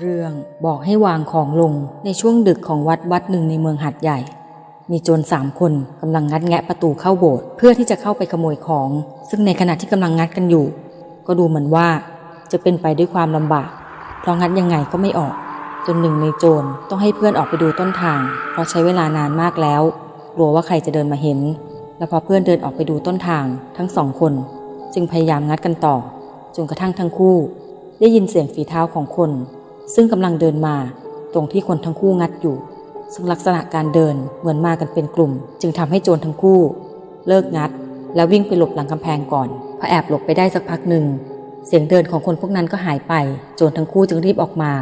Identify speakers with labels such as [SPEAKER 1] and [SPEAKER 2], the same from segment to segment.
[SPEAKER 1] เรื่องบอกให้วางของลงในช่วงดึกของวัดวัดหนึ่งในเมืองหัดใหญ่ มีโจรสามคนกำลังงัดแงะประตูเข้าโบสถ์เพื่อที่จะเข้าไปขโมยของ ซึ่งในขณะที่กำลังงัดกันอยู่ ก็ดูเหมือนว่าจะเป็นไปด้วยความลำบาก เพราะงัดยังไงก็ไม่ออก จนหนึ่งในโจรต้องให้เพื่อนออกไปดูต้นทาง เพราะใช้เวลานานมากแล้วกลัวว่าใครจะเดินมาเห็น และพอเพื่อนเดินออกไปดูต้นทางทั้งสองคน จึงพยายามงัดกันต่อจนกระทั่งทั้งคู่ ได้ยินเสียงฝีเท้าของคน ซึ่งกำลังเดินมา ตรงที่คนทั้งคู่งัดอยู่ ซึ่งลักษณะการเดินเหมือนมากันเป็นกลุ่ม จึงทำให้โจรทั้งคู่ เลิกงัด แล้ววิ่งไปหลบหลังกำแพงก่อนพอแอบหลบไปได้สักพักหนึ่งเสียงเดินของคนพวกนั้นก็หายไป โจรทั้งคู่จึงรีบออกมา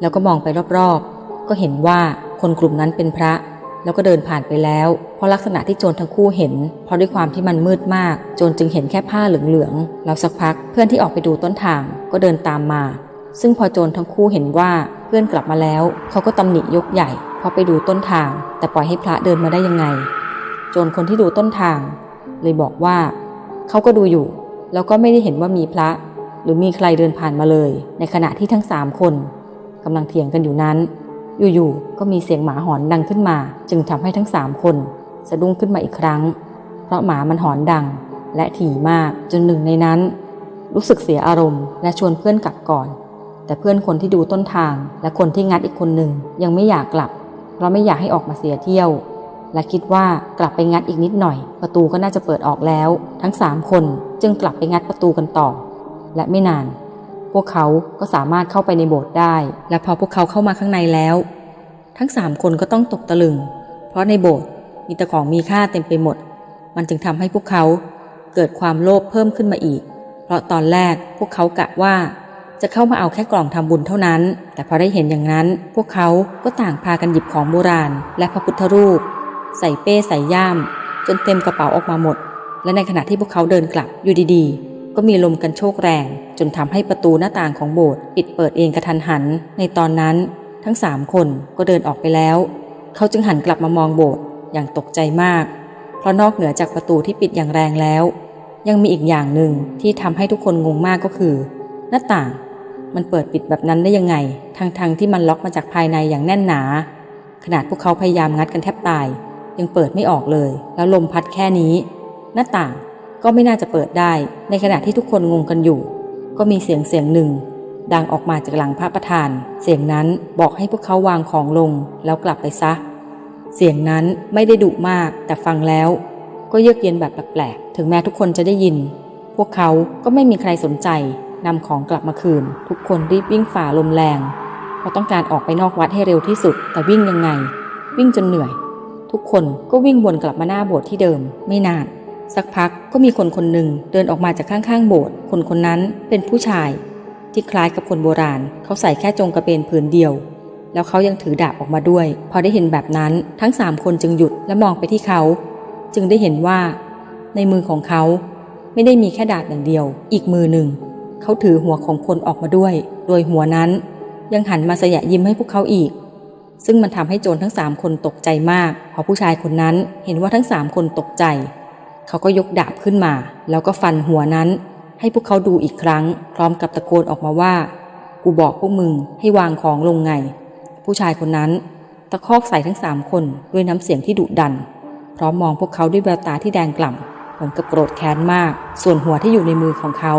[SPEAKER 1] แล้วก็มองไปรอบๆ ก็เห็นว่าคนกลุ่มนั้นเป็นพระ แล้วก็เดินผ่านไปแล้ว เพราะลักษณะที่โจรทั้งคู่เห็น เพราะด้วยความที่มันมืดมาก โจรจึงเห็นแค่ผ้าเหลืองๆ แล้วสักพักเพื่อนที่ออกไปดูต้นทางก็เดินตามมา ซึ่งพอโจรทั้งคู่เห็นว่าเพื่อนกลับมาแล้ว เขาก็ตำหนิยกใหญ่ เพราะไปดูต้นทาง แต่ปล่อยให้พระเดินมาได้ยังไง โจรคนที่ดูต้นทาง เลยบอกว่า เขาก็ดูอยู่ แล้วก็ไม่ได้เห็นว่ามีพระ หรือมีใครเดินผ่านมาเลย ในขณะที่ทั้งสามคนกำลังเถียงกันอยู่นั้น อยู่ๆ ก็มีเสียงหมาหอนดังขึ้นมา จึงทำให้ทั้งสามคน สะดุ้งขึ้นมาอีกครั้ง เพราะหมามันหอนดัง และถี่มากจนหนึ่งในนั้น รู้สึกเสียอารมณ์ และชวนเพื่อนกลับก่อน แต่เพื่อนคนที่ดูต้นทาง และคนที่งัดอีกคนหนึ่งยังไม่อยากกลับ เพราะไม่อยากให้ออกมาเสียเที่ยว และคิดว่ากลับไปงัดอีกนิดหน่อย ประตูก็น่าจะเปิดออกแล้ว ทั้งสามคนจึงกลับไปงัดประตูกันต่อ และไม่นาน พวกเขาก็สามารถเข้าไปในโบสถ์ได้ และพอพวกเขาเข้ามาข้างในแล้ว ทั้งสามคนก็ต้องตกตะลึง เพราะในโบสถ์มีแต่ของมีค่าเต็มไปหมด มันจึงทำให้พวกเขาเกิดความโลภเพิ่มขึ้นมาอีก เพราะตอนแรกพวกเขากะว่า จะเข้ามาเอาแค่กล่องทำบุญเท่านั้น แต่พอได้เห็นอย่างนั้น พวกเขาก็ต่างพากันหยิบของโบราณ และพระพุทธรูป ใส่เป้ใส่ย่าม จนเต็มกระเป๋าออกมาหมด และในขณะที่พวกเขาเดินกลับอยู่ดีๆ ก็มีลมกันโชกแรง จนทำให้ประตูหน้าต่างของโบสถ์ปิดเปิดเองกระทันหัน ในตอนนั้น ทั้งสามคนก็เดินออกไปแล้ว เขาจึงหันกลับมามองโบสถ์อย่างตกใจมาก เพราะนอกเหนือจากประตูที่ปิดอย่างแรงแล้ว ยังมีอีกอย่างหนึ่งที่ทำให้ทุกคนงงมากก็คือ หน้าต่าง มันเปิดปิดแบบนั้นได้ยังไง ทั้งๆทที่มันล็อกมาจากภายในอย่างแน่นหนา ขนาดพวกเขาพยายามงัดกันแทบตาย ยังเปิดไม่ออกเลย แล้วลมพัดแค่นี้ หน้าต่างก็ไม่น่าจะเปิดได้ ในขณะที่ทุกคนงงกันอยู่ ก็มีเสียงเสียงหนึ่ง ดังออกมาจากหลังพระประธาน เสียงนั้นบอกให้พวกเขาวางของลงแล้วกลับไปซะ เสียงนั้นไม่ได้ดุมากแต่ฟังแล้ว ก็เยือกเย็นแบบแปลกๆ ถึงแม้ทุกคนจะได้ยิน พวกเขาก็ไม่มีใครสนใจ นำของกลับมาคืน ทุกคนรีบวิ่งฝ่าลมแรง เพราะต้องการออกไปนอกวัดให้เร็วที่สุด แต่วิ่งยังไง วิ่งจนเหนื่อย ทุกคนก็วิ่งวนกลับมาหน้าโบสถ์ที่เดิม ไม่นาน สักพักก็มีคนคนหนึ่งเดินออกมาจากข้างๆโบสถ์คนคนนั้นเป็นผู้ชาย ที่คล้ายกับคนโบราณ เขาใส่แค่จงกระเบนผืนเดียว แล้วเขายังถือดาบออกมาด้วย พอได้เห็นแบบนั้นทั้งสามคนจึงหยุดและมองไปที่เขา จึงได้เห็นว่า ในมือของเขาไม่ได้มีแค่ดาบอย่างเดียว อีกมือหนึ่ง เขาถือหัวของคนออกมาด้วย โดยหัวนั้นยังหันมาสยะยิ้มให้พวกเขาอีก ซึ่งมันทำให้โจรทั้งสามคนตกใจมาก พอผู้ชายคนนั้นเห็นว่าทั้งสามคนตกใจ เขาก็ยกดาบขึ้นมา แล้วก็ฟันหัวนั้น ให้พวกเขาดูอีกครั้ง พร้อมกับตะโกนออกมาว่า กูบอกพวกมึงให้วางของลงไง ผู้ชายคนนั้น ตะคอกใส่ทั้งสามคนด้วยน้ำเสียงที่ดุดัน พร้อมมองพวกเขาด้วยแววตาที่แดงกล่ำเหมือนกับโกรธแค้นมาก ส่วนหัวที่อยู่ในมือของเขา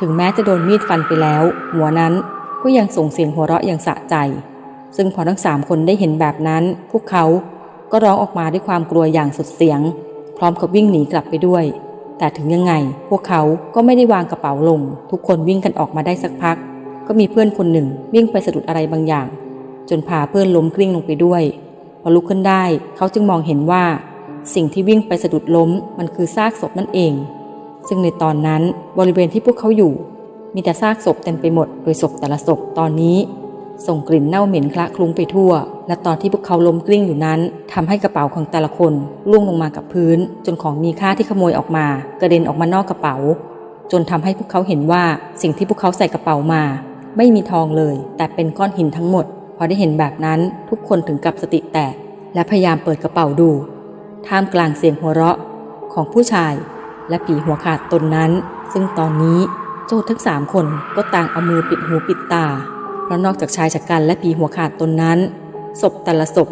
[SPEAKER 1] ถึงแม้จะโดนมีดฟันไปแล้ว หัวนั้นก็ยังส่งเสียงหัวเราะอย่างสะใจ ซึ่งพอทั้งสามคนได้เห็นแบบนั้น พวกเขาก็ร้องออกมาด้วยความกลัวอย่างสุดเสียง พร้อมกับวิ่งหนีกลับไปด้วย แต่ถึงยังไง พวกเขาก็ไม่ได้วางกระเป๋าลง ทุกคนวิ่งกันออกมาได้สักพัก ก็มีเพื่อนคนหนึ่งวิ่งไปสะดุดอะไรบางอย่าง จนพาเพื่อนล้มกลิ้งลงไปด้วยพอลุกขึ้นได้เขาจึงมองเห็นว่า สิ่งที่วิ่งไปสะดุดล้มมันคือซากศพนั่นเอง ซึ่งในตอนนั้นบริเวณที่พวกเขาอยู่ มีแต่ซากศพเต็มไปหมด โดยศพแต่ละศพตอนนี้ ส่งกลิ่นเน่าเหม็นคละคลุ้งไปทั่ว และตอนที่พวกเขาล้มกลิ้งอยู่นั้นทำให้กระเป๋าของแต่ละคนล่วงลงมากับพื้น จนของมีค่าที่ขโมยออกมา กระเด็นออกมานอกกระเป๋า จนทำให้พวกเขาเห็นว่าสิ่งที่พวกเขาใส่กระเป๋ามา ไม่มีทองเลย แต่เป็นก้อนหินทั้งหมด พอได้เห็นแบบนั้นทุกคนถึงกับสติแตกและพยายามเปิดกระเป๋าดู ท่ามกลางเสียงหัวเราะของผู้ชาย และผีหัวขาดตนนั้น ซึ่งตอนนี้โจทย์ทั้งสามคนก็ต่างเอามือปิดหูปิดตา เพราะนอกจากชายชะกันและผีหัวขาดตนนั้น ศพแต่ละศพ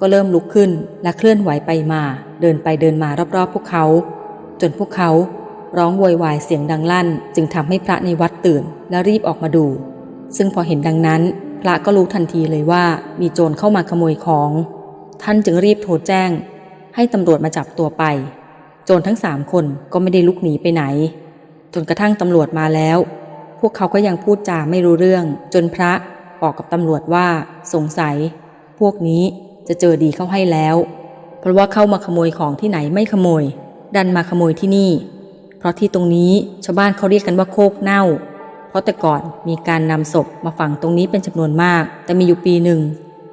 [SPEAKER 1] ก็เริ่มลุกขึ้นและเคลื่อนไหวไปมา เดินไปเดินมารอบๆ พวกเขา จนพวกเขาร้องโวยวายเสียงดังลั่น จึงทำให้พระในวัดตื่นและรีบออกมาดู ซึ่งพอเห็นดังนั้น พระก็รู้ทันทีเลยว่ามีโจรเข้ามาขโมยของ ท่านจึงรีบโทรแจ้ง ให้ตำรวจมาจับตัวไป จรทั้งสามคนก็ไม่ได้ลุกหนีไปไหน จนกระทั่งตำรวจมาแล้ว พวกเขาก็ยังพูดจาไม่รู้เรื่อง จนพระบอกกับตำรวจว่าสงสัย พวกนี้จะเจอดีเข้าให้แล้ว เพราะว่าเข้ามาขโมยของที่ไหนไม่ขโมย ดันมาขโมยที่นี่ เพราะที่ตรงนี้ชาวบ้านเขาเรียกกันว่าโคกเน่า เพราะแต่ก่อนมีการนำศพมาฝังตรงนี้เป็นจำนวนมาก แต่มีอยู่ปีหนึ่ง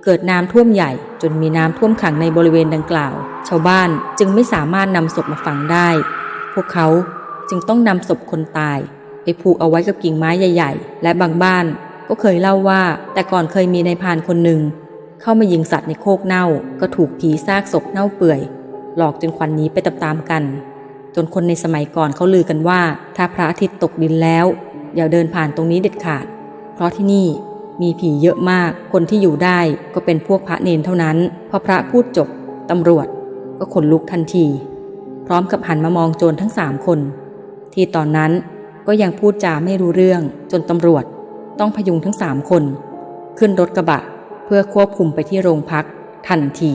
[SPEAKER 1] เกิดน้ำท่วมใหญ่ จนมีน้ำท่วมขังในบริเวณดังกล่าว ชาวบ้านจึงไม่สามารถนำศพมาฝังได้ พวกเขาจึงต้องนำศพคนตาย ไปผูกเอาไว้กับกิ่งไม้ใหญ่ ๆ และบางบ้านก็เคยเล่าว่า แต่ก่อนเคยมีนายพานคนหนึ่งเข้ามายิงสัตว์ในโคกเน่า ก็ถูกผีซากศพเน่าเปื่อย หลอกจนควันหนี้ไปตามๆกัน จนคนในสมัยก่อนเขาลือกันว่า ถ้าพระอาทิตย์ตกดินแล้ว อย่าเดินผ่านตรงนี้เด็ดขาด เพราะที่นี่ มีผีเยอะมาก คนที่อยู่ได้ก็เป็นพวกพระเนนเท่านั้น พอพระพูดจบตำรวจก็ขนลุกทันที พร้อมกับหันมามองโจรทั้งสามคน ที่ตอนนั้นก็ยังพูดจาไม่รู้เรื่องจนตำรวจต้องพยุงทั้งสามคน ขึ้นรถกระบะเพื่อควบคุมไปที่โรงพักทันที